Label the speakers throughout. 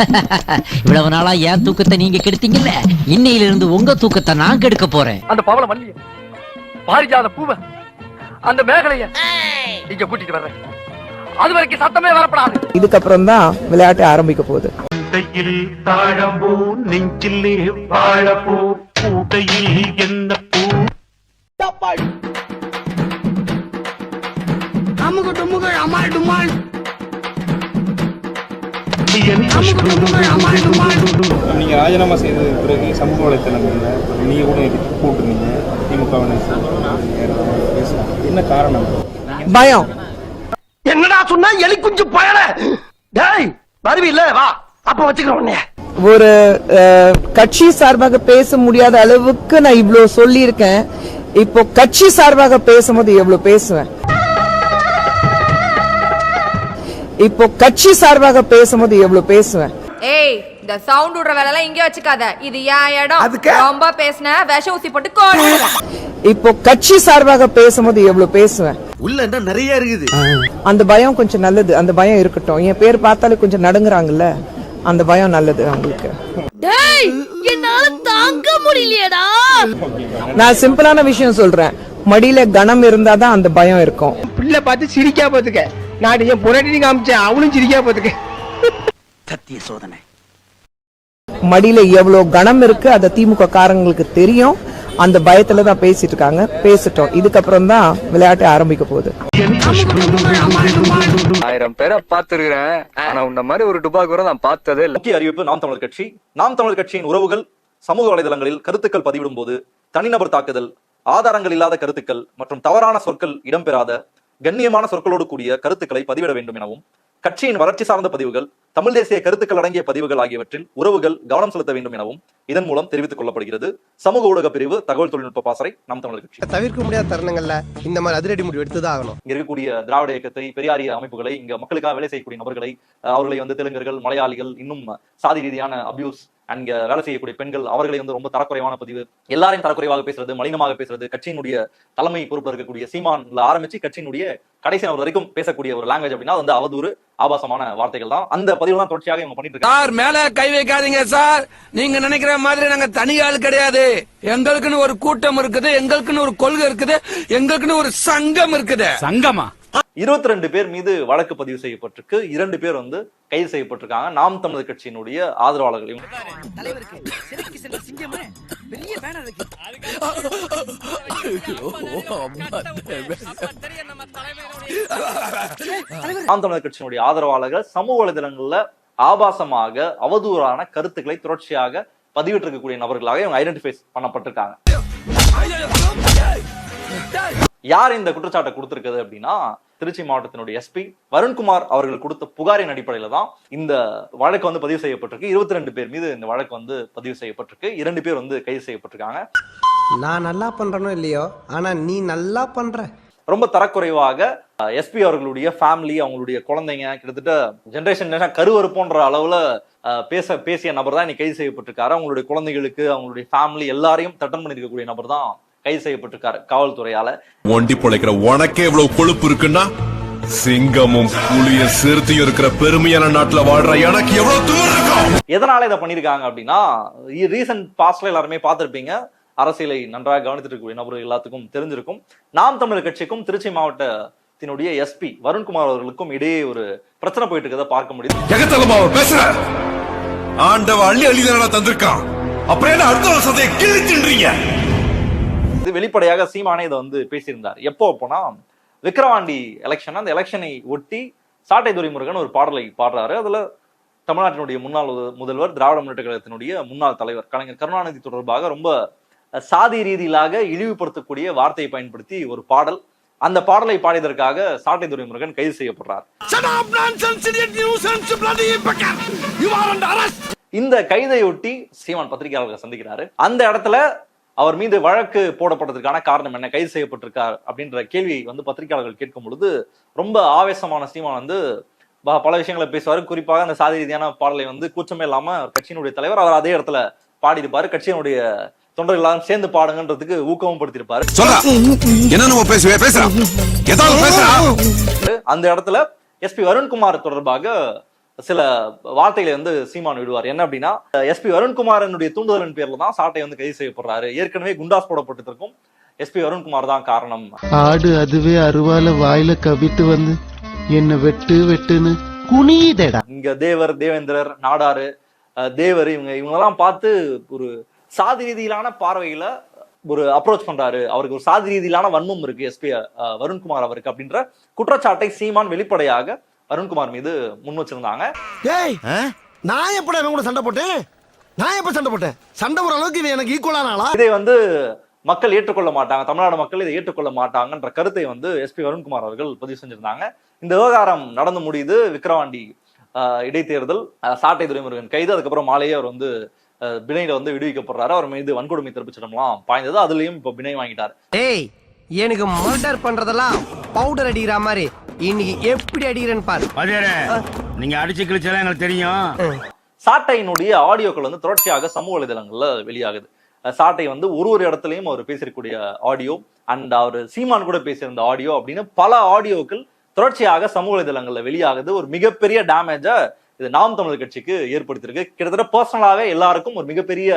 Speaker 1: இவ்வளவு நாளா என் தூக்கத்தை நீங்க கெடுத்தீங்கல்ல? இன்னையில இருந்து உங்க தூக்கத்தை நான் கெடுக்க போறேன்.
Speaker 2: அந்த பவள மல்லிய பாரிஜாத பூவ அந்த மேகலைய இங்க கூட்டிட்டு வர்றேன். அது வரைக்கும் சத்தமே வரப்படாது.
Speaker 3: இதுக்கப்புறம் தான் விளையாட்டு ஆரம்பிக்க போகுது.
Speaker 4: கூட்டையில் தாழம்பூ நெஞ்சிலே வாழப்பூ கூட்டையில் என்ன பூ? என்
Speaker 5: நீங்க ராஜினாமா செய்ததுக்கு பிறகு சமூக வலைத்தளங்கள்ல நீங்க கூட போட்டிருந்தீங்க. திமுக என்ன காரணம்?
Speaker 3: பயம்.
Speaker 2: என்னடா சொன்னா? எலி குஞ்சு பயல. டேய் வருவில்ல வா. அப்ப வச்சுக்கிறோம் உன்னைய.
Speaker 3: ஒரு அஹ், கட்சி சார்பாக பேச முடியாத அளவுக்கு நான் இவ்ளோ சொல்லியிருக்கேன். இப்போ கட்சி சார்பாக பேசும்போது எவ்வளவு பேசுவேன்? இப்போ கட்சி சார்பாக பேசும்போது எவ்வளவு பேசுவேன்?
Speaker 6: ஏய் இந்த சவுண்ட் விடுற வேலை எல்லாம் இங்கே வச்சுக்காத. இது என் இடம்? ரொம்ப பேசின விஷ ஊசி போட்டு கோடுவேன்
Speaker 3: இப்போ கட்சி சார்பாக பேசும்போது எவ்வளவு பேசுவேன்?
Speaker 7: உள்ள என்ன நிறைய இருக்குது.
Speaker 3: அந்த பயம் கொஞ்சம் நல்லது. அந்த பயம் இருக்கட்டும். என் பேர் பார்த்தாலே கொஞ்சம் நடுங்குறாங்கல்ல? அந்த பயம் நல்லது அவங்களுக்கு.
Speaker 6: டேய் என்னால தாங்க முடியலையேடா.
Speaker 3: நான் சிம்பிளான விஷயம் சொல்றேன். மடியில கனம் இருந்தாதான் அந்த பயம் இருக்கும்.
Speaker 8: பிள்ளை பார்த்து சிரிக்கா பாத்துக்க நான் என் பொன்னாட்டி காமிச்சேன். அவளும் சிரிக்கா பாத்துக்க
Speaker 7: சத்திய சோதனை.
Speaker 3: மடியில எவ்வளவு கனம் இருக்கு அது திமுக காரங்களுக்கு தெரியும். அந்த பயத்துல தான் பேசிட்டு இருக்காங்க. பேசிட்டோம். இதுக்கப்புறம் தான் விளையாட்டு ஆரம்பிக்க போகுது.
Speaker 2: ஆயிரம் பேரை பாத்துருக்கிறேன் ஆனா உன்ன மாதிரி ஒரு டுபா கூட நான் பார்த்ததே இல்ல.
Speaker 9: முக்கிய அறிவிப்பு நாம் தமிழர் கட்சி. நாம் தமிழர் கட்சியின் உறவுகள் சமூக வலைதளங்களில் கருத்துக்கள் பதிவிடும் போது தனிநபர் தாக்குதல் ஆதாரங்கள் இல்லாத கருத்துக்கள் மற்றும் தவறான சொற்கள் இடம்பெறாத கண்ணியமான சொற்களோடு கூடிய கருத்துக்களை பதிவிட வேண்டும் எனவும் கட்சியின் வளர்ச்சி சார்ந்த பதிவுகள் தமிழ் தேசிய கருத்துக்கள் அடங்கிய பதிவுகள் ஆகியவற்றில் உறவுகள் கவனம் செலுத்த வேண்டும் எனவும் இதன் மூலம் தெரிவித்துக் கொள்ளப்படுகிறது. சமூக ஊடக பிரிவு தகவல் தொழில்நுட்ப பாசறை நாம் தமிழர் கட்சி.
Speaker 7: தவிர்க்க முடியாத தருணங்கள்ல இந்த மாதிரி அதிரடி முடிவு எடுத்துதான் ஆகணும்.
Speaker 9: இங்க இருக்கக்கூடிய திராவிட இயக்கத்தை பெரியாரிய அமைப்புகளை இங்க மக்களுக்காக வேலை செய்யக்கூடிய நபர்களை அவர்களை வந்து தெலுங்கர்கள் மலையாளிகள் இன்னும் சாதி ரீதியான அபியூஸ் அண்ட் இங்க வேலை செய்யக்கூடிய பெண்கள் அவர்களை வந்து ரொம்ப தரக்குறைவான பதிவு. எல்லாரையும் தரக்குறைவாக பேசுறது மலினமாக பேசுறது கட்சியினுடைய தலைமை பொறுப்பில் இருக்கக்கூடிய சீமான்ல ஆரம்பிச்சு கட்சியினுடைய கடைசி நபர் வரைக்கும் பேசக்கூடிய ஒரு லாங்குவேஜ் அப்படின்னா அது வந்து அவதூறு ஆபாசமான வார்த்தைகள் தான். அந்த பதிவு தான் தொடர்ச்சியாக இவங்க பண்ணிட்டு
Speaker 8: சார் மேல கை வைக்காதீங்க சார். நீங்க நினைக்கிற மாதிரி நாங்க தனி ஆள் கிடையாது. எங்களுக்குன்னு ஒரு கூட்டம் இருக்குது எங்களுக்குன்னு ஒரு கொள்கை இருக்குது எங்களுக்குன்னு ஒரு சங்கம் இருக்குது.
Speaker 4: சங்கமா?
Speaker 9: இருபத்தி ரெண்டு பேர் மீது வழக்கு பதிவு செய்யப்பட்டிருக்கு. இரண்டு பேர் வந்து கைது செய்யப்பட்டிருக்காங்க. நாம் தமிழர் கட்சியினுடைய ஆதரவாளர்களையும். நாம் தமிழர் கட்சியினுடைய ஆதரவாளர்கள் சமூக வலைதளங்கள்ல ஆபாசமாக அவதூறான கருத்துக்களை தொடர்ச்சியாக பதிவிட்டிருக்கக்கூடிய நபர்களாக இவங்க ஐடென்டிஃபை பண்ணப்பட்டிருக்காங்க. யார் இந்த குற்றச்சாட்டை கொடுத்திருக்குது அப்படின்னா திருச்சி மாவட்டத்தினுடைய எஸ்பி வருண்குமார் அவர்கள் கொடுத்த புகாரின் அடிப்படையில தான் இந்த வழக்கு வந்து பதிவு செய்யப்பட்டிருக்கு. இருபத்தி ரெண்டு பேர் மீது இந்த வழக்கு வந்து பதிவு செய்யப்பட்டிருக்கு. இரண்டு பேர் வந்து கைது செய்யப்பட்டிருக்காங்க.
Speaker 7: நான் நல்லா பண்றனோ இல்லையோ? ஆனா நீ நல்லா பண்ற.
Speaker 9: ரொம்ப தரக்குறைவாக எஸ்பி அவர்களுடைய ஃபேமிலி அவங்களுடைய குழந்தைங்க கிட்டத்தட்ட ஜென்ரேஷன் கருவறுப்போன்ற அளவுல பேச பேசிய நபர் தான் இன்னைக்கு கைது செய்யப்பட்டிருக்காரு. அவங்களுடைய குழந்தைகளுக்கு அவங்களுடைய ஃபேமிலி எல்லாரையும் தட்டன் பண்ணிருக்கக்கூடிய நபர் தான் கைது செய்யப்பட்டிருக்காரு காவல்துறையால.
Speaker 10: ஒண்டி பொழைக்கிற உனக்கே இவ்வளவு கொழுப்பு இருக்குன்னா சிங்கமும் புலியும் சிறுத்தையும் இருக்கிற பெருமையான நாட்டுல வாழ்ற எனக்கு எவ்வளவு தூரம்
Speaker 9: எதனால இதை பண்ணிருக்காங்க அப்படின்னா ரீசன்ட் பாஸ்ட்ல எல்லாருமே பார்த்திருப்பீங்க. அரசியலை நன்றாக கவனித்துட்டு இருக்கக்கூடிய நபர்கள் எல்லாத்துக்கும் தெரிஞ்சிருக்கும். நாம் தமிழர் கட்சிக்கும் திருச்சி மாவட்டத்தினுடைய எஸ்பி வருண்குமார் அவர்களுக்கும் இடையே ஒரு பிரச்சனை போயிட்டு இருக்கதை பார்க்க முடியுது.
Speaker 10: பேசுற? ஆண்டவ அள்ளி அள்ளி தந்திருக்கான். அப்புறம் என்ன அடுத்த வருஷத்தை கிள்ளி தின்றீங்க
Speaker 9: இது வெளிப்படையாக சீமானே இதை வந்து பேசியிருந்தார். எப்போ போனா விக்கிரவாண்டி எலெக்ஷன் அந்த எலெக்ஷனை ஒட்டி சாட்டை துரைமுருகன் ஒரு பாடலை பாடுறாரு. அதுல தமிழ்நாட்டினுடைய முன்னாள் முத- முதல்வர் திராவிட முன்னேற்ற கழகத்தினுடைய முன்னாள் தலைவர் கலைஞர் கருணாநிதி தொடர்பாக ரொம்ப சாதி ரீதியிலாக இழிவுபடுத்தக்கூடிய வார்த்தையை பயன்படுத்தி ஒரு பாடல். அந்த பாடலை பாடியதற்காக சாட்டை துரைமுருகன் கைது செய்யப்படுறார். இந்த கைதையொட்டி சீமான் பத்திரிகையாளர்களை சந்திக்கிறாரு. அந்த இடத்துல அவர் மீது வழக்கு போடப்பட்டதற்கான காரணம் என்ன? கைது செய்யப்பட்டிருக்கார் அப்படின்ற கேள்வியை வந்து பத்திரிகையாளர்கள் கேட்கும் பொழுது ரொம்ப ஆவேசமான சீமான் வந்து பல விஷயங்களை பேசுவாரு. குறிப்பாக அந்த சாதி ரீதியான பாடலை வந்து கூச்சமே இல்லாம கட்சியினுடைய தலைவர் அவர் அதே இடத்துல பாடியிருப்பாரு. கட்சியினுடைய தொண்டர்கள் எல்லாரும் சேர்ந்து பாடுங்கன்றதுக்கு ஊக்கமும் படுத்திருப்பாரு அந்த இடத்துல எஸ்பி வருண்குமார் தொடர்பாக சில வார்த்தைகளை வந்து சீமான் விடுவார். என்ன அப்படின்னா எஸ்பி வருண்குமாரனுடைய தூண்டுதலின் பேர்ல தான் சாட்டை வந்து கைது செய்யப்படுறாரு. ஏற்கனவே குண்டாஸ் போடப்பட்டிருக்கும். எஸ்பி வருண்குமார் தான் காரணம்.
Speaker 4: ஆடு அதுவே அருவால வாயில கவிட்டு வந்து என்ன வெட்டு வெட்டுன்னு குனியுதேடா.
Speaker 9: இங்க தேவர் தேவேந்திரர் நாடாரு தேவர் இவங்க இவங்கெல்லாம் பார்த்து ஒரு சாதி ரீதியிலான பார்வையில ஒரு அப்ரோச் பண்றாரு. அவருக்கு ஒரு சாதி ரீதியிலான வன்மம் இருக்கு எஸ்பி வருண்குமார் அவருக்கு அப்படின்ற குற்றச்சாட்டை சீமான் வெளிப்படையாக வருண்குமார் மீது முன் வச்சிருந்தாங்க.
Speaker 7: டேய் நான் எப்படா இவன் கூட சண்டை போட்டேன்? நான் எப்ப சண்டை போட்டேன்? சண்டை போற அளவுக்கு இவன் எனக்கு ஈக்குவலான ஆளா?
Speaker 9: இதை வந்து மக்கள் ஏற்றுக்கொள்ள மாட்டாங்க. தமிழ்நாடு மக்கள் இதை ஏற்றுக்கொள்ள மாட்டாங்கன்ற கருத்தை வந்து எஸ்பி வருண்குமார் அவர்கள் பதிவு செஞ்சிருந்தாங்க. இந்த விவகாரம் நடந்து முடியுது. விக்கிரவாண்டி ஆஹ், இடைத்தேர்தல் சாட்டை துரைமுருகன் கைது. அதுக்கப்புறம் மாலையே அவர் வந்து பிணையில வந்து விடுவிக்கப்படுறாரு. அவர் மீது வன்கொடுமை திருப்பிச்சிடம்லாம் பாய்ந்தது. அதுலயும் இப்ப பிணை வாங்கிட்டார்.
Speaker 7: டேய் எனக்கு மர்டர் பண்றதெல்லாம் பவுடர் அடிக்கிற மாதிரி. இன்னைக்கு எப்படி அடிக்கிறேன்னு பாரு.
Speaker 4: நீங்க அடிச்சு கிழிச்சாலும் எங்களுக்கு தெரியும்.
Speaker 9: சாட்டையினுடைய ஆடியோக்கள் வந்து தொடர்ச்சியாக சமூக வலைதளங்கள்ல வெளியாகுது. சாட்டை வந்து ஒரு ஒரு இடத்துலயும் அவர் பேசியிருக்கக்கூடிய ஆடியோ அண்ட் அவர் சீமான் கூட பேசியிருந்த ஆடியோ அப்படின்னு பல ஆடியோக்கள் தொடர்ச்சியாக சமூக வலைதளங்கள்ல வெளியாகுது. ஒரு மிகப்பெரிய டேமேஜை இது நாம் தமிழர் கட்சிக்கு ஏற்படுத்தியிருக்கு. கிட்டத்தட்ட பர்சனலாவே எல்லாருக்கும் ஒரு மிகப்பெரிய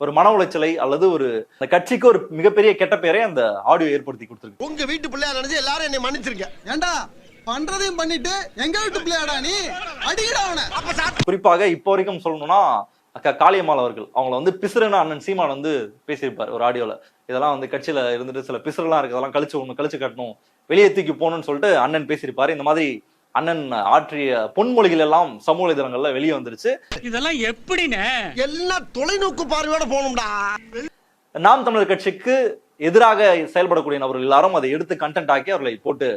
Speaker 9: ஒரு மன உளைச்சலை அல்லது ஒரு அந்த கட்சிக்கு ஒரு மிகப்பெரிய கெட்ட பெயரை அந்த ஆடியோ ஏற்படுத்தி கொடுத்திருக்கு.
Speaker 7: உங்க வீட்டு பிள்ளையா நினைச்சு எல்லாரும் என்னை மன்னிச்சிருக்கேன்
Speaker 8: ஏண்டா? பண்றதையும் பண்ணிட்டு எங்க வீட்டு பிள்ளையாடா நீ? அடிக்கடா அவனை.
Speaker 9: குறிப்பாக இப்போ வரைக்கும் சொல்லணும்னா அக்கா காளியம்மாள் அவர்கள் அவங்கள வந்து பிசுறுன்னு அண்ணன் சீமான் வந்து பேசியிருப்பார் ஒரு ஆடியோல. இதெல்லாம் வந்து கட்சியில இருந்துட்டு சில பிசுறுலாம் இருக்கு அதெல்லாம் கழிச்சு ஒண்ணு கழிச்சு கட்டணும் வெளியே தூக்கி போகணும்னு சொல்லிட்டு அண்ணன் பேசியிருப்பாரு. இந்த மாதிரி அண்ணன் ஆற்றிய பொன்மொழிகள் எல்லாம் சமூக வலைதளங்கள்ல வெளியே வந்துருச்சு.
Speaker 4: இதெல்லாம் எப்படின்னு
Speaker 7: எல்லாம் தொலைநோக்கு பார்வையோட போகணும்டா.
Speaker 9: நாம் தமிழர் கட்சிக்கு எதிராக செயல்படக்கூடிய நபர்கள் எல்லாரும் அதை எடுத்து கண்டென்ட் ஆக்கி அவர்களை போட்டு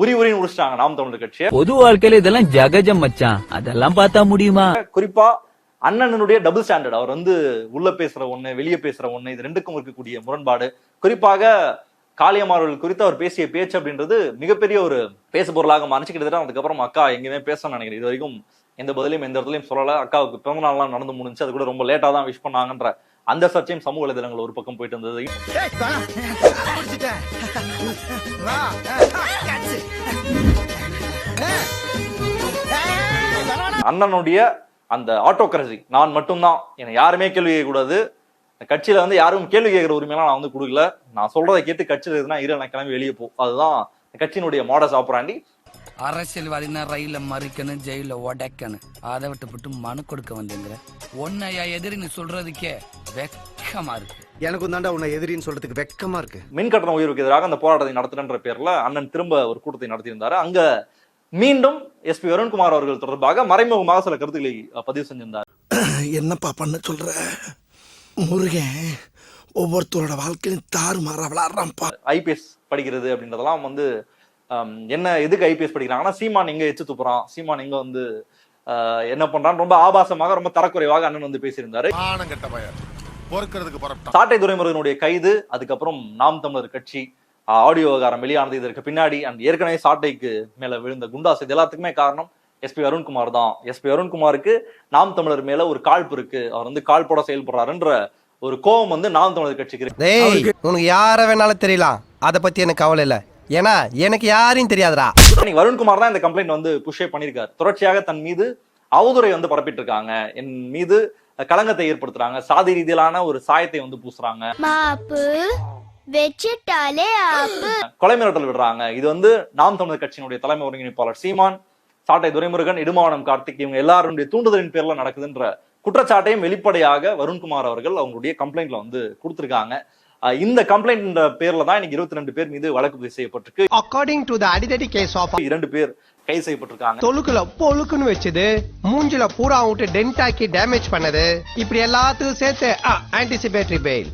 Speaker 9: உரி உரின்னு முடிச்சிட்டாங்க நாம் தமிழர் கட்சியை.
Speaker 1: பொது வாழ்க்கையில இதெல்லாம் ஜகஜம் மச்சான். அதெல்லாம் பார்த்தா முடியுமா?
Speaker 9: குறிப்பா அண்ணனுடைய டபுள் ஸ்டாண்டர்ட் அவர் வந்து உள்ள பேசுற ஒண்ணு வெளியே பேசுற ஒண்ணு இது ரெண்டுக்கும் இருக்கக்கூடிய முரண்பாடு. குறிப்பாக காளியம்மார்கள் குறித்து அவர் பேசிய பேச்சு அப்படின்றது மிகப்பெரிய ஒரு பேசு பொருளாக மாறிச்சு கிட்டத்தட்ட அதுக்கப்புறம் அக்கா எங்கேயுமே பேசணும்னு நினைக்கிறேன். இது வரைக்கும் எந்த பதிலையும் எந்த இடத்துலயும் சொல்லல. அக்காவுக்கு பிறந்த நாள்லாம் நடந்து முடிஞ்சு அது கூட ரொம்ப லேட்டா தான் விஷ் பண்ணாங்கன்ற அந்த சர்ச்சையும் சமூக வலைதளங்கள் ஒரு பக்கம் போயிட்டு இருந்தது அண்ணனுடைய அந்த ஆட்டோகிரசி நான் மட்டும்தான். என்னை யாருமே கேள்வி கேட்கக்கூடாது. கட்சியில வந்து யாரும் கேள்வி கேட்கிற உரிமையெல்லாம் நான் வந்து கொடுக்கல. நான் சொல்றதை கேட்டு கட்சியில எதுனா இரு நான் கிளம்பி வெளியே போ. அதுதான் கட்சியினுடைய மாடஸ் ஆப்பராண்டி
Speaker 8: அரசியல்வாதினா ரயில மறிக்கணும் ஜெயில உடைக்கணும். அதை விட்டு விட்டு மனு கொடுக்க வந்தேங்கிற. உன்னையா எதிரி நீ சொல்றதுக்கே? வெக்கமா இருக்கு.
Speaker 7: எனக்கும் தாண்டா உன்னை எதிரின்னு சொல்றதுக்கு வெக்கமா இருக்கு.
Speaker 9: மின் கட்டண உயர்வுக்கு எதிராக அந்த போராட்டத்தை நடத்துறன்ற பேர்ல அண்ணன் திரும்ப ஒரு கூட்டத்தை நடத்தியிருந்தாரு. அங்க மீண்டும் எஸ்பி வருண்குமார் அவர்கள் தொடர்பாக மறைமுகமாக சில கருத்துக்களை பதிவு செஞ்சிருந்தார்.
Speaker 7: என்னப்பா பண்ண சொல்ற? முருகன் ஒவ்வொருத்தரோட வாழ்க்கையும் தாறு மாறா விளாடுறான்ப்பா.
Speaker 9: ஐபிஎஸ் படிக்கிறது அப்படின்றதெல்லாம் வந்து என்ன எதுக்கு ஐபிஎஸ் படிக்கிறாங்கன்னா சீமான் எங்க எச்சு துப்புறான். சீமான் எங்க வந்து ஆஹ், என்ன பண்றான்? ரொம்ப ஆபாசமாக ரொம்ப தரக்குறைவாக அண்ணன் வந்து பேசியிருந்தாரு.
Speaker 10: பொறுக்கிறதுக்கு புறப்பட்டான்.
Speaker 9: சாட்டை துரைமுருகனுடைய கைது அதுக்கப்புறம் நாம் தமிழர் கட்சி ஆடியோ விவகாரம் வெளியானது இதற்கு பின்னாடி அண்ட் ஏற்கனவே சாட்டைக்கு மேல விழுந்த குண்டாஸ் இது எல்லாத்துக்குமே காரணம் எஸ்பி அருண்குமார் தான். எஸ்பி அருண்குமாருக்கு நாம் தமிழர் மேல ஒரு காழ்ப்பு இருக்கு. அவர் வந்து கால் போட செயல்படுறாருன்ற ஒரு கோபம் வந்து நாம் தமிழர் கட்சிக்கு
Speaker 7: உனக்கு யார வேணாலும் தெரியலாம். அத பத்தி எனக்கு கவலை இல்ல. ஏன்னா எனக்கு யாரையும் தெரியாதுடா.
Speaker 9: இன்னைக்கு வருண்குமார் தான் இந்த கம்ப்ளைண்ட் வந்து புஷ்ஷே பண்ணியிருக்காரு. தொடர்ச்சியாக தன் மீது அவதுரை வந்து பரப்பிட்டு இருக்காங்க. என் மீது களங்கத்தை ஏற்படுத்துறாங்க. சாதி ரீதியிலான ஒரு சாயத்தை வந்து பூசுறாங்க. கொலை மிரட்டல் விடுறாங்க. இது வந்து நாம் தமிழர் கட்சியினுடைய தலைமை ஒருங்கிணைப்பாளர் சீமான் சாட்டை துரைமுருகன் இடுமாவனம் கார்த்திக் இவங்க எல்லாருடைய தூண்டுதலின் பேர்ல நடக்குதுன்ற குற்றச்சாட்டையும் வெளிப்படையாக வருண்குமார் அவர்கள் அவங்களுடைய கம்ப்ளைண்ட்ல வந்து கொடுத்திருக்காங்க. இந்த கம்ப்ளைண்ட் பேர்ல தான் இன்னைக்கு இருபத்தி ரெண்டு பேர் மீது வழக்கு பதிவு செய்யப்பட்டிருக்கு.
Speaker 7: அக்கார்டிங் டு த அடிதடி கேஸ் ஆஃப்
Speaker 9: இரண்டு பேர் கைது செய்யப்பட்டிருக்காங்க.
Speaker 7: தொழுக்குல பொழுக்குன்னு வச்சது மூஞ்சில பூரா விட்டு டென்ட் ஆக்கி டேமேஜ் பண்ணது. இப்படி எல்லாத்துக்கும் சேர்த்து ஆன்டிசிபேட்டரி பெயில்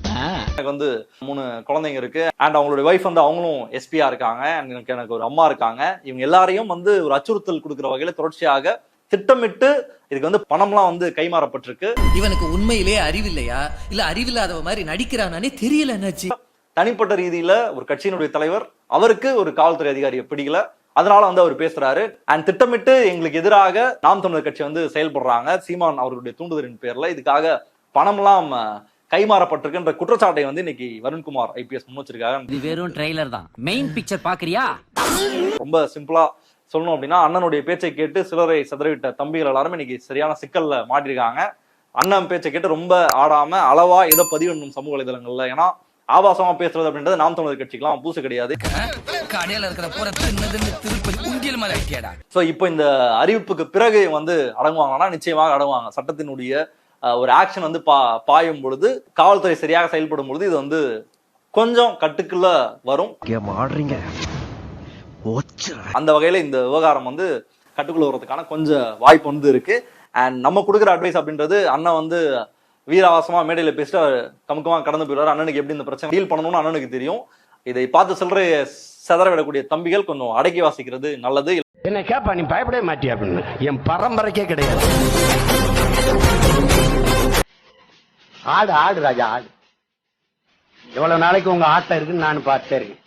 Speaker 9: எனக்கு வந்து மூணு குழந்தைங்க இருக்கு. அண்ட் அவங்களுடைய ஒய்ஃப் வந்து அவங்களும் எஸ்பியா இருக்காங்க. And எனக்கு எனக்கு ஒரு அம்மா இருக்காங்க. இவங்க எல்லாரையும் வந்து ஒரு அச்சுறுத்தல் கொடுக்கிற வகையில தொடர்ச்சியாக திட்டமிட்டு இதுக்கு வந்து பணம்லாம் வந்து கைமாறப்பட்டிருக்கு.
Speaker 1: இவனுக்கு உண்மையிலேயே அறிவில்லையா? இல்ல அறிவில்லாதவ மாதிரி நடிக்கிறானே தெரியல என்னாச்சு
Speaker 9: தனிப்பட்ட ரீதியில ஒரு கட்சியினுடைய தலைவர் அவருக்கு ஒரு காவல்துறை அதிகாரியை பிடிக்கல. அதனால வந்து அவர் பேசுறாரு. அண்ட் திட்டமிட்டு எங்களுக்கு எதிராக நாம் தமிழர் கட்சி வந்து செயல்படுறாங்க. சீமான் அவர்களுடைய தூண்டுதலின் பேர்ல இதுக்காக பணம்லாம் கைமாறப்பட்டிருக்குன்ற குற்றச்சாட்டை வந்து இன்னைக்கு வருண்குமார் ஐபிஎஸ் முன்
Speaker 1: இது வெறும் ட்ரெய்லர் தான். மெயின் பிக்சர் பாக்குறியா?
Speaker 9: ரொம்ப சிம்பிளா சொல்லணும் அப்படின்னா அண்ணனுடைய பேச்சை கேட்டு சிலரை சிதறிவிட்ட தம்பிகள் எல்லாரும் இன்னைக்கு சரியான சிக்கல்ல மாட்டிருக்காங்க. அண்ணன் பேச்சை கேட்டு ரொம்ப ஆடாம அளவா எதை பதிவிடணும் சமூக வலைதளங்கள்ல. ஏன்னா ஆபாசமா பேசுறது அப்படின்றது நாம் தமிழர் கட்சிக்கெல்லாம் பூசு கிடையாது.
Speaker 8: கடையில இருக்கிற பூரா தின்னதுன்னு திருப்பதி உண்டியல் மாதிரி ஆக்கியடா
Speaker 9: சோ இப்போ இந்த அறிவிப்புக்கு பிறகு வந்து அடங்குவாங்கன்னா நிச்சயமாக அடங்குவாங்க. சட்டத்தினுடைய ஒரு ஆக்ஷன் வந்து பா பாயும் பொழுது காவல்துறை சரியாக செயல்படும் பொழுது இது வந்து கொஞ்சம் கட்டுக்குள்ள வரும்.
Speaker 7: ஆடுறீங்க.
Speaker 9: அந்த வகையில இந்த விவகாரம் வந்து கட்டுக்குள்ள வர்றதுக்கான கொஞ்சம் வாய்ப்பு வந்து இருக்கு. அண்ட் நம்ம கொடுக்குற அட்வைஸ் அப்படின்றது அண்ணன் வந்து வீராவாசமா மேடையில பேசிட்டு கமுக்கமா கடந்து போயிடுவார். அண்ணனுக்கு எப்படி இந்த பிரச்சனை டீல் பண்ணணும்னு அண்ணனுக்கு தெரியும். இதை பார்த்து சொல்ற விடக்கூடிய தம்பிகள் கொஞ்சம் அடக்கி வாசிக்கிறது நல்லது.
Speaker 7: என்ன கேப்பா நீ பயப்படவே மாட்டியா அப்படின்னு. என் பரம்பரைக்கே கிடையாது. ஆடு ஆடு ராஜா ஆடு. எவ்வளவு நாளைக்கு உங்க ஆட்டம் இருக்குன்னு நான் பார்த்தே இருக்கேன்.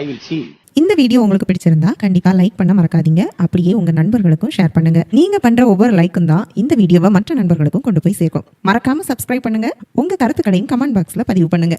Speaker 7: ஐ வில் சி
Speaker 11: இந்த வீடியோ உங்களுக்கு பிடிச்சிருந்தா கண்டிப்பா லைக் பண்ண மறக்காதீங்க. அப்படியே உங்க நண்பர்களுக்கும் ஷேர் பண்ணுங்க. நீங்க பண்ற ஒவ்வொரு லைக்கும் தான் இந்த வீடியோவை மற்ற நண்பர்களுக்கும் கொண்டு போய் சேர்க்கும். மறக்காம சப்ஸ்கிரைப் பண்ணுங்க. உங்க கருத்துக்களையும் கமெண்ட் பாக்ஸ்ல பதிவு பண்ணுங்க.